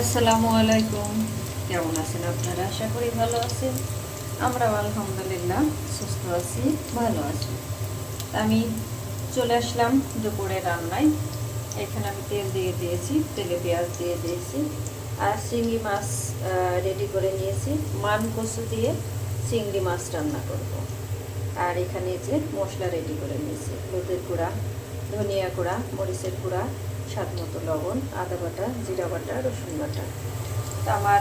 আসসালামু আলাইকুম। কেমন আছেন আপনারা? আশা করি ভালো আছেন। আমরাও আলহামদুলিল্লাহ সুস্থ আছি, ভালো আছি। আমি চলে আসলাম দুপুরে রান্নায়। এখানে আমি তেল দিয়ে দিয়েছি, তেলে পেঁয়াজ দিয়ে দিয়েছি। আর চিংড়ি মাছ রেডি করে নিয়েছি। মান কচু দিয়ে চিংড়ি মাছ রান্না করব। আর এখানে যে মশলা রেডি করে নিয়েছি। হলুদের গুঁড়া, ধনিয়া গুঁড়া, মরিচের গুঁড়া স্বাদ মতো লবণ, আদা বাটা, জিরা বাটা, রসুন বাটা। তো আমার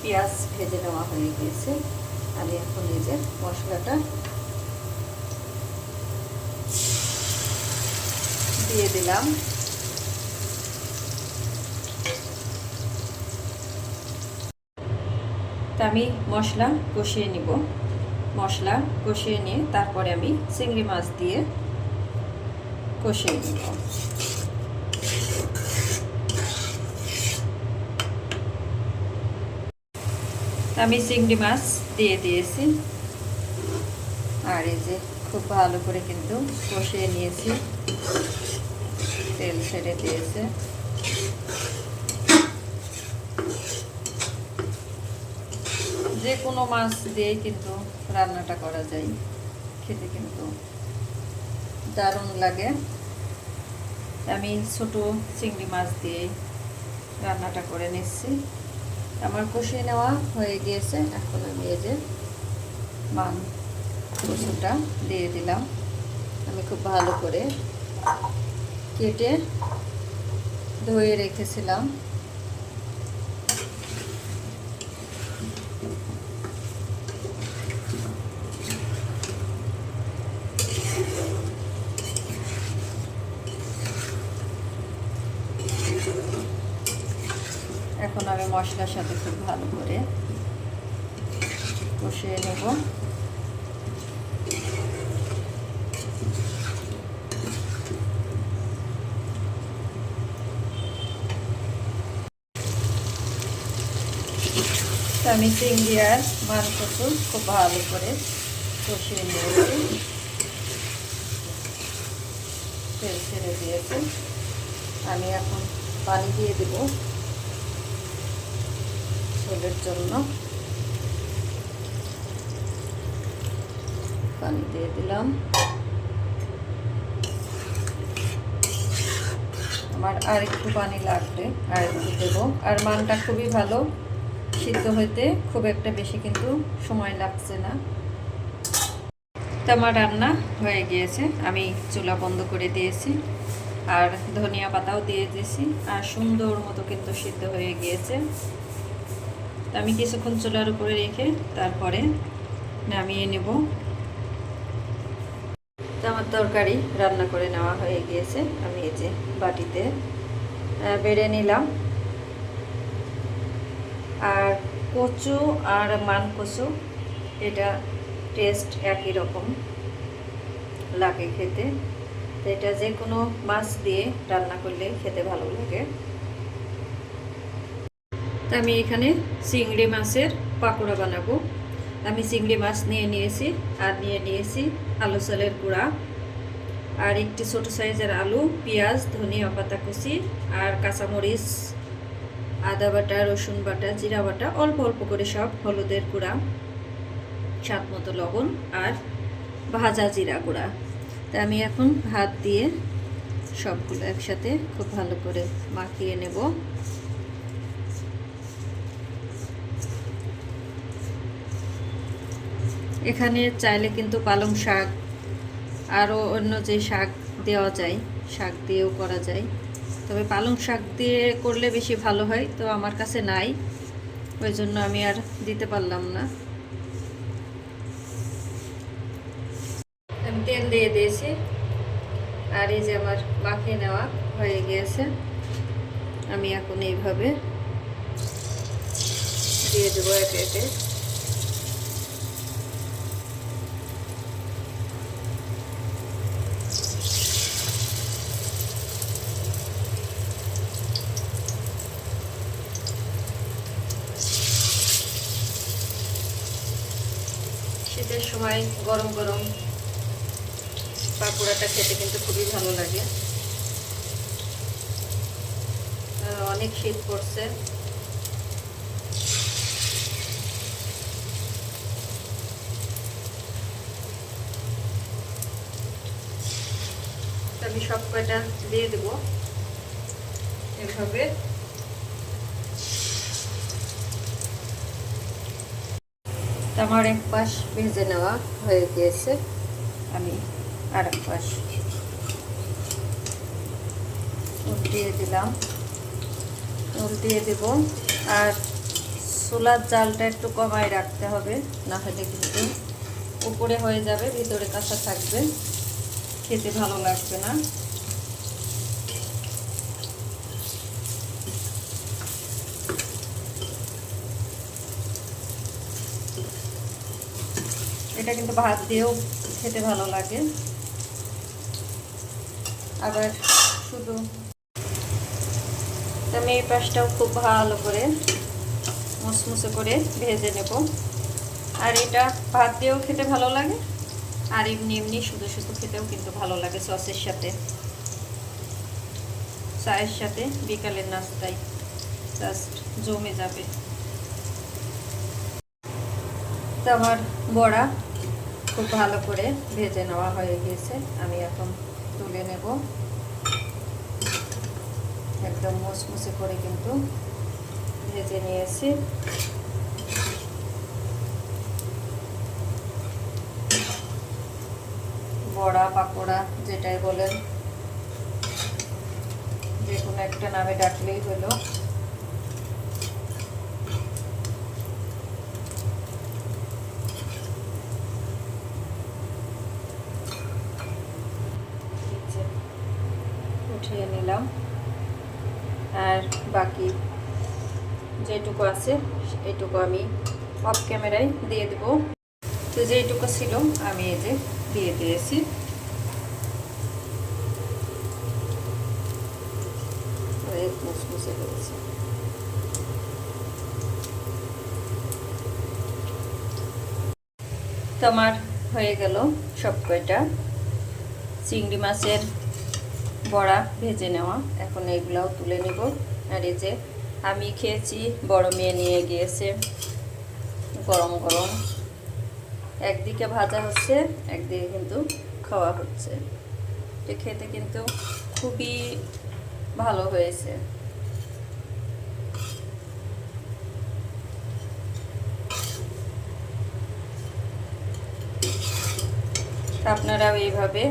পেঁয়াজ ভেজে নেওয়া হয়ে গিয়েছে। আমি এখন এই যে মশলাটা দিয়ে দিলাম। তা আমি মশলা কষিয়ে নিব। মশলা কষিয়ে নিয়ে তারপরে আমি চিংড়ি মাছ দিয়ে কষিয়ে নিব। আমি চিংড়ি মাছ দিয়ে দিয়েছি। আর এই যে খুব ভালো করে কিন্তু কষিয়ে নিয়েছি। তেল ছেড়ে দিয়েছে। যে কোনো মাছ দিয়েই কিন্তু রান্নাটা করা যায়। খেতে কিন্তু দারুণ লাগে। আমি ছোট চিংড়ি মাছ দিয়ে রান্নাটা করে নিচ্ছি। আমার কষিয়ে নেওয়া হয়ে গিয়েছে। এখন আমি এই যে মান রসুনটা দিয়ে দিলাম। আমি খুব ভালো করে কেটে ধুয়ে রেখেছিলাম। এখন আমি মশলার সাথে খুব ভালো করে কষিয়ে নেব। আমি চিংড়ি আর মাংসটু খুব ভালো করে কষিয়ে নিয়েছি। তেল ছেড়ে দিয়েছি। আমি এখন পানি দিয়ে দেবো। ঝোলের জন্য। পানি দিয়ে দিলাম। আমার আর একটু পানি লাগবে আর একটু দেবো। আর মানটা খুবই ভালো, সিদ্ধ হইতে খুব একটা বেশি কিন্তু সময় লাগছে না। তো আমার রান্না হয়ে গিয়েছে, আমি চুলা বন্ধ করে দিয়েছি। আর ধনিয়া পাতাও দিয়ে দিয়েছি, আর সুন্দর মতো কিন্তু সিদ্ধ হয়ে গিয়েছে। আমি কিছুক্ষণ চুলার উপরে রেখে তারপরে নামিয়ে নেব। আমার তরকারি রান্না করে নেওয়া হয়ে গিয়েছে। আমি এই যে বাটিতে বেড়ে নিলাম। আর কচু আর মান কচু এটা টেস্ট একই রকম লাগে খেতে। তো এটা যে কোনো মাছ দিয়ে রান্না করলে খেতে ভালো লাগে। আমি এখানে চিংড়ি মাছের পাকোড়া বানাবো। আমি চিংড়ি মাছ নিয়ে নিয়েছি, আর নিয়ে নিয়েছি আলু চালের গুঁড়া, আর একটি ছোট সাইজের আলু, পেঁয়াজ, ধনিয়া পাতা কুচি, আর কাঁচামরিচ, আদা বাটা, রসুন বাটা, জিরা বাটা, অল্প অল্প করে সব হলুদের গুঁড়া, স্বাদ মতো লবণ, আর ভাজা জিরা গুঁড়া। তা আমি এখন ভাত দিয়ে সবগুলো একসাথে খুব ভালো করে মাখিয়ে নেব। এখানে চাইলে কিন্তু পালং শাক, আরও অন্য যে শাক দেওয়া যায়, শাক দিয়েও করা যায়। তবে পালং শাক দিয়ে করলে বেশি ভালো হয়, তো আমার কাছে নাই। ওই জন্য আমি আর দিতে পারলাম না। আমি তেল দিয়ে দিয়েছি। আর এই যে আমার মাখিয়ে নেওয়া হয়ে গিয়েছে, আমি এখন এইভাবে দিয়ে দেবো একে একে। সময় গরম গরম। পাকোড়াটা খেতে কিন্তু খুবই ভালো লাগে। অনেক শীত পড়ছে। আমি সব কয়টা দিয়ে দেবো। এভাবে তো আমার এক পাশ ভেজে নেওয়া হয়ে গিয়েছে। আমি আর এক পাশ উল্টিয়ে দিলাম। উল্টিয়ে দেব। আর সোলার জালটা একটু কমায় রাখতে হবে, না হলে কিন্তু উপরে হয়ে যাবে, ভিতরে কাঁচা থাকবে। খেতে ভালো লাগবে না। এটা কিন্তু ভাত দিয়েও খেতে ভালো লাগে। আবার শুধু আমি এই পাশটাও খুব ভালো করে মুসমুসে করে ভেজে নেব। আর এটা ভাত দিয়েও খেতে ভালো লাগে, আর এমনি এমনি শুধু শুধু খেতেও কিন্তু ভালো লাগে সসের সাথে। চায়ের সাথে বিকালের নাস্তায় জাস্ট জমে যাবে। তো আমার বড়া খুব ভালো করে ভেজে নেওয়া হয়ে গিয়েছে। আমি এখন তুলে নেব। একদম মুসমুসে করে কিন্তু ভেজে নিয়েছি। বড়া, পাকোড়া, যেটাই বলেন, যে কোনো একটা নামে ডাকলেই হলো। উঠিয়ে নিলাম। আর বাকি যেটুকু আছে এইটুকু আমি অফ ক্যামেরায় দিয়ে দেবো। তো যেটুকু ছিল, আমি এই যে দিয়ে দিয়েছি। মুসমুসে করেছি তো আমার হয়ে গেল সব কয়টা চিংড়ি মাছের বড়া ভেজে নেওয়া। এখন এগুলাও তুলে নেব। আর এই যে আমি খেয়েছি বড় মেয়ে নিয়ে গিয়েছে। গরম গরম। একদিকে ভাজা হচ্ছে, একদিকে কিন্তু খাওয়া হচ্ছে। এটা খেতে কিন্তু খুবই ভালো হয়েছে। আপনারাও এইভাবে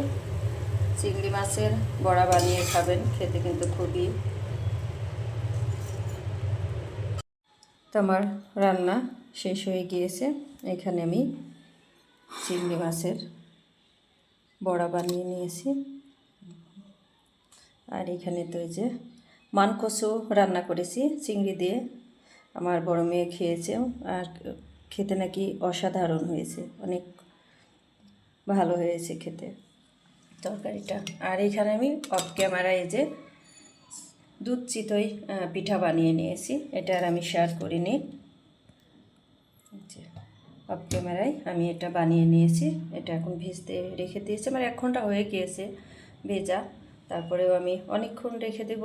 চিংড়ি মাছের বড়া বানিয়ে খাবেন, খেতে কিন্তু খুবই তো আমার রান্না শেষ হয়ে গিয়েছে। এখানে আমি চিংড়ি মাছের বড়া বানিয়ে নিয়েছি। আর এখানে তো এই যে মানকসু রান্না করেছি চিংড়ি দিয়ে। আমার বড় মেয়ে খেয়েছে আর খেতে নাকি অসাধারণ হয়েছে, অনেক ভালো হয়েছে খেতে। তরকারিটা। আর এখানে আমি অফ ক্যামেরায় যে দুধ চিতই পিঠা বানিয়ে নিয়েছি। এটা আর আমি শেয়ার করি করিনি অফ ক্যামেরায় আমি এটা বানিয়ে নিয়েছি। এটা এখন ভিজতে রেখে দিয়েছি। আমার এক ঘণ্টা হয়ে গিয়েছে ভেজা। তারপরেও আমি অনেকক্ষণ রেখে দেব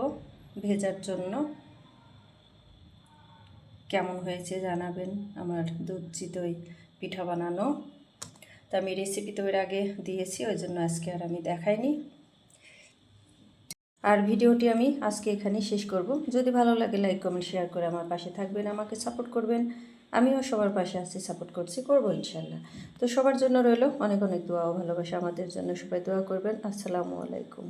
ভেজার জন্য। কেমন হয়েছে জানাবেন আমার দুধ চিতই পিঠা বানানো। তো আমি রেসিপি তো এর আগে দিয়েছি, ওই জন্য আজকে আর আমি দেখাইনি। আর ভিডিওটি আমি আজকে এখানে শেষ করব। যদি ভালো লাগে লাইক কমেন্ট শেয়ার করে আমার পাশে থাকবেন, আমাকে সাপোর্ট করবেন। আমিও সবার পাশে আছি সাপোর্ট করছি, করব ইনশাল্লাহ তো সবার জন্য রইল অনেক অনেক দোয়া ভালোবাসা। আমাদের জন্য সবাই দোয়া করবেন। আসসালামু আলাইকুম।